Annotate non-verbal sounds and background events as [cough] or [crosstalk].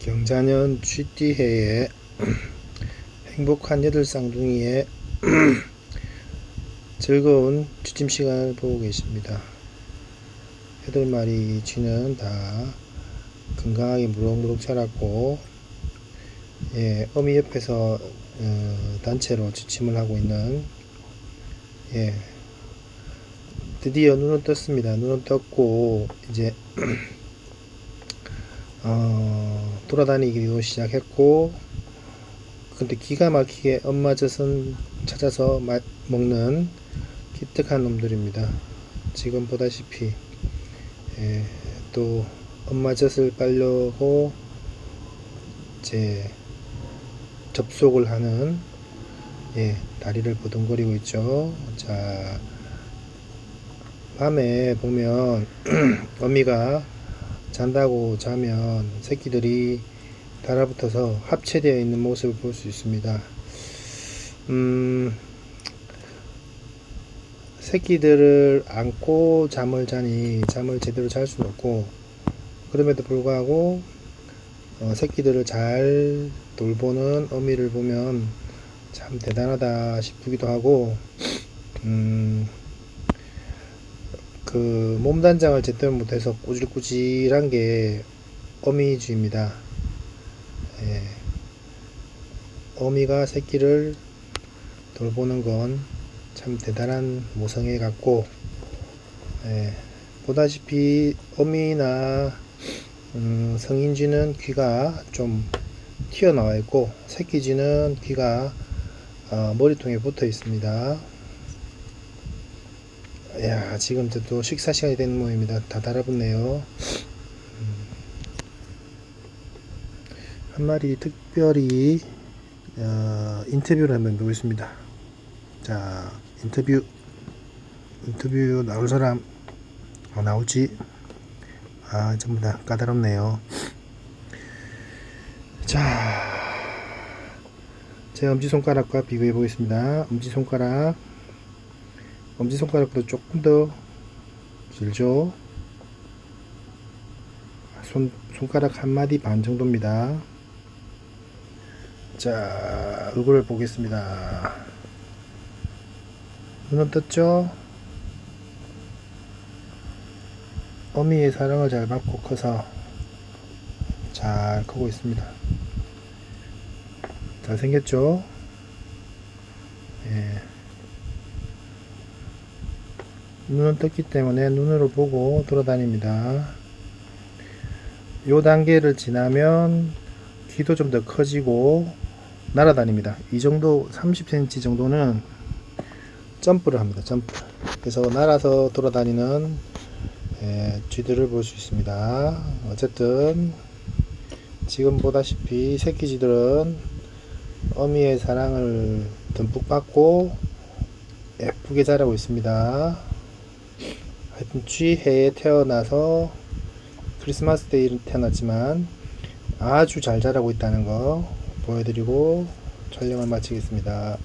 경자년 쥐띠해에 [clears throat] 행복한 여덟 쌍둥이의 [clears throat] 즐거운 취침 시간을 보고 계십니다. 여덟 마리 쥐는 다 건강하게 무럭무럭 자랐고, 예, 어미 옆에서 어, 단체로 취침을 하고 있는, 예, 드디어 눈은 떴습니다. 눈은 떴고, 이제, [clears throat] 어, 돌아다니기도 시작했고, 근데 기가 막히게 엄마 젖은 찾아서 마- 먹는 기특한 놈들입니다. 지금 보다시피, 예, 또 엄마 젖을 빨려고 이제 접속을 하는 예, 다리를 보둥거리고 있죠. 자, 밤에 보면 [clears throat] 어미가 잔다고 자면 새끼들이 달아붙어서 합체되어 있는 모습을 볼 수 있습니다. 음, 새끼들을 안고 잠을 자니 잠을 제대로 잘 수는 없고 그럼에도 불구하고 어, 새끼들을 잘 돌보는 어미를 보면 참 대단하다 싶기도 하고 음, 그 몸단장을 제대로 못해서 꾸질꾸질한 게 어미쥐입니다. 예. 어미가 새끼를 돌보는 건 참 대단한 모성애 같고 예. 보다시피 어미나 음, 성인쥐는 귀가 좀 튀어나와 있고 새끼쥐는 귀가 어, 머리통에 붙어 있습니다. 야 지금 또 식사 시간이 되는 모양입니다. 다 달아붙네요. 한 마리 특별히 어, 인터뷰를 한번 보겠습니다. 자 인터뷰 인터뷰 나올 사람 어, 나올지 아 전부 다 까다롭네요. 자, 제 엄지손가락과 비교해 보겠습니다. 엄지손가락, 엄지손가락보다 조금 더 길죠? 손, 손가락 한 마디 반 정도입니다. 자, 얼굴을 보겠습니다. 눈은 떴죠? 어미의 사랑을 잘 받고 커서 잘 크고 있습니다. 잘생겼죠? 예. 눈은 떴기 때문에 눈으로 보고 돌아다닙니다. 요 단계를 지나면 귀도 좀 더 커지고 날아다닙니다. 이 정도 30cm 정도는 점프를 합니다. 점프. 그래서 날아서 돌아다니는 예, 쥐들을 볼 수 있습니다. 어쨌든 지금 보다시피 새끼 쥐들은 어미의 사랑을 듬뿍 받고 예쁘게 자라고 있습니다. 쥐해에 태어나서 크리스마스 데이에 태어났지만 아주 잘 자라고 있다는 거 보여드리고 촬영을 마치겠습니다.